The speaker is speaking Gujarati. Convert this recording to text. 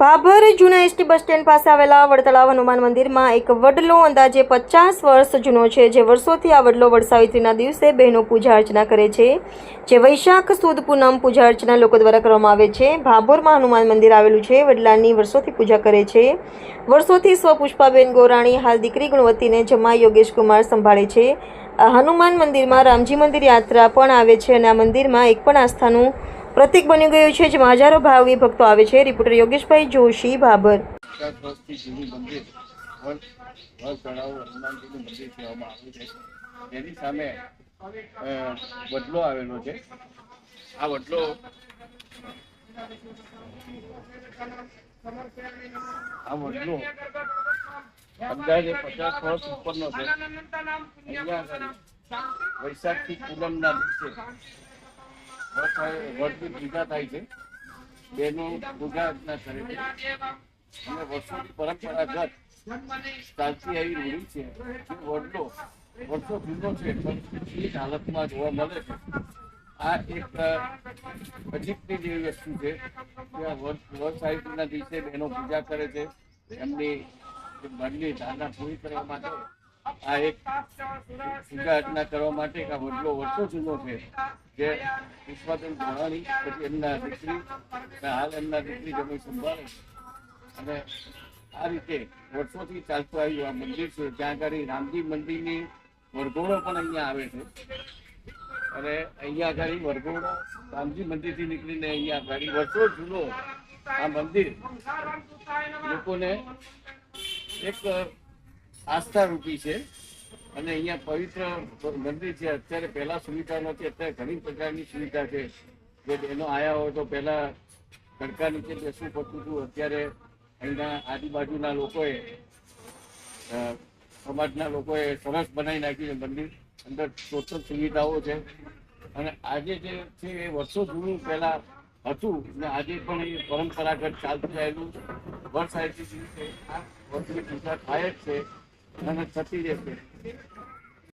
ભાભર જૂના એસટી બસ સ્ટેન્ડ પાસે આવેલા વડતળાવ હનુમાન મંદિરમાં એક વડલો અંદાજે પચાસ વર્ષ જૂનો છે, જે વર્ષોથી આ વડલો વડસાવિત્રીના દિવસે બહેનો પૂજા અર્ચના કરે છે. જે વૈશાખ સુદ પૂનમ પૂજા અર્ચના લોકો દ્વારા કરવામાં આવે છે. ભાભોરમાં હનુમાન મંદિર આવેલું છે, વડલાની વર્ષોથી પૂજા કરે છે. વર્ષોથી સ્વપુષ્પાબેન ગોરાણી, હાલ દીકરી ગુણવતીને જમા યોગેશ કુમાર સંભાળે છે. હનુમાન મંદિરમાં રામજી મંદિર યાત્રા પણ આવે છે અને આ મંદિરમાં એક પણ આસ્થાનું પ્રતીક બની ગયું છે, જેમાં હજારો ભાવિ ભક્તો આવે છે. રિપોર્ટર યોગેશભાઈ જોશી છે તેની સામે વડલો આવેલો છે. આ વડલો આ વડલો અંદાજે પચાસ વર્ષ ઉપરનો છે. વૈશાખથી પૂનમના દિવસે વડની પૂજા થાય છે. બેનું પૂજા અર્ચના કરે છે. અને વર્ષોની પરંપરાગત ચાલતી આવી છે. જે વર્ષો જૂનો છે, પણ હાલતમાં જોવા મળે છે. આ એક અજીબની જેવી વસ્તુ છે. કે આ વર્ષ સાહિત્યના દિવસે બહેનો પૂજા કરે છે. એમની મનની ધારણા પૂરી કરવા માટે આ એક પૂજા કરવા માટે આ વડલો વર્ષો જૂનો છે, જે પુષ્પાબેન ગોરાણી પછી એમના દીકરી હાલ એમના દીકરી જમી સંભાળે અને આ રીતે વર્ષોથી ચાલતું આવ્યું આ મંદિર છે ત્યાં આગળ રામજી મંદિરની વરઘોડો પણ અહીંયા આવે છે. અને અહીંયા આગળ વરઘોડો રામજી મંદિરથી નીકળીને અહીંયા આગળ વર્ષો જૂનો આ મંદિર લોકોને એક આસ્થા રૂપી છે. અને અહીંયા પવિત્ર મંદિર છે. અત્યારે પહેલા સુવિધા નથી અત્યારે ઘણી પ્રકારની સુવિધા છે. જે એનો આયા હોય તો પહેલા તડકા નીચે બેસવું પડતું હતું. અત્યારે અહીંના આજુબાજુના લોકોએ સમાજના લોકોએ સરસ બનાવી નાખ્યું છે મંદિર. અંદર ટોટલ સુવિધાઓ છે. અને આજે જે છે એ વર્ષો જૂનું પહેલા હતું. ને આજે પણ એ પરંપરાગત ચાલતું આવેલું વર્ષ આવી છે. આ વર્ષની પૂજા થાય જ છે. અને થતી રહેશે.